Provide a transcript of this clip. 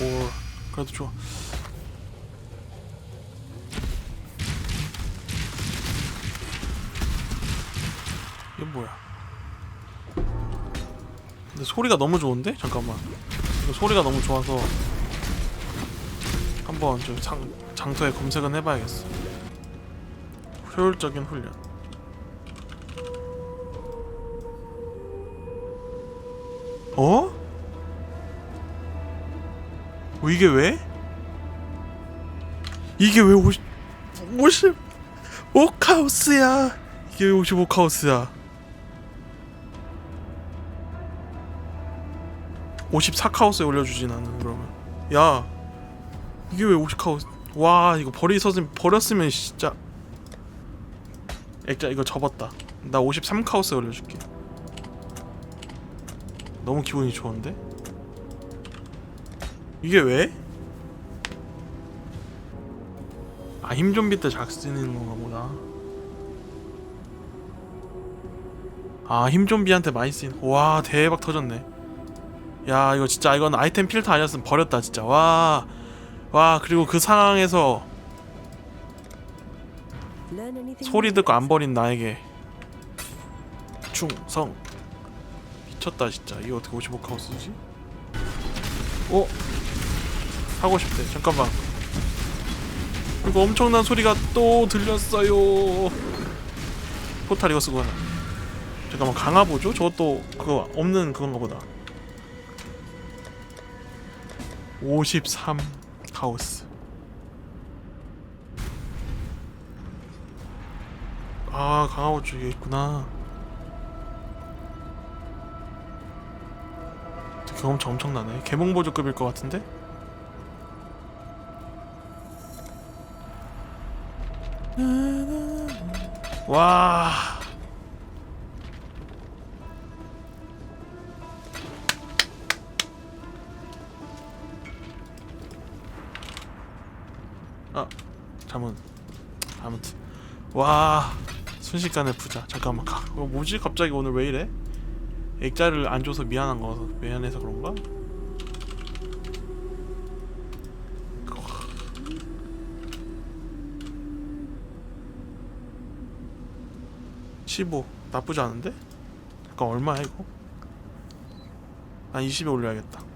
오 그래도 좋아. 이게 뭐야? 근데 소리가 너무 좋은데? 잠깐만. 소리가 너무 좋아서 한번 저 장, 장터에 검색은 해봐야겠어. 효율적인 훈련. 어? 어, 이게 왜? 이게 왜 50, 50 오카우스야? 이게 왜 55카우스야? 54카우스에 올려주지 나는 그러면. 야 이게 왜 50카우스 와 이거 버리서진 버렸으면 진짜. 액자 이거 접었다. 나 53카우스에 올려줄게. 너무 기분이 좋은데? 이게 왜? 아 힘좀비 때잘 쓰는 건가 보다. 아 힘좀비한테 많이 쓰인 와 대박 터졌네. 야 이거 진짜 이건 아이템 필터 아니었으면 버렸다 진짜. 와와 그리고 그 상황에서 소리 듣고 안 버린 나에게 충성. 미쳤다 진짜. 이거 어떻게 55카우스지? 어? 하고 싶대. 잠깐만. 이거 엄청난 소리가 또 들렸어요. 포탈 이거 쓰고 하나 잠깐만 강화보죠? 저것도 그거 없는 그건가 보다. 53 카오스. 아 강화보 쪽에 있구나 경험치 엄청나네. 개몽보조급일 것 같은데? 와. 아, 잠은 아무튼 와 순식간에 부자. 잠깐만 가. 어, 뭐지? 갑자기 오늘 왜 이래? 액자를 안 줘서 미안한 거 미안해서 그런가? 15 나쁘지 않은데? 잠깐 얼마야 이거? 난 20에 올려야겠다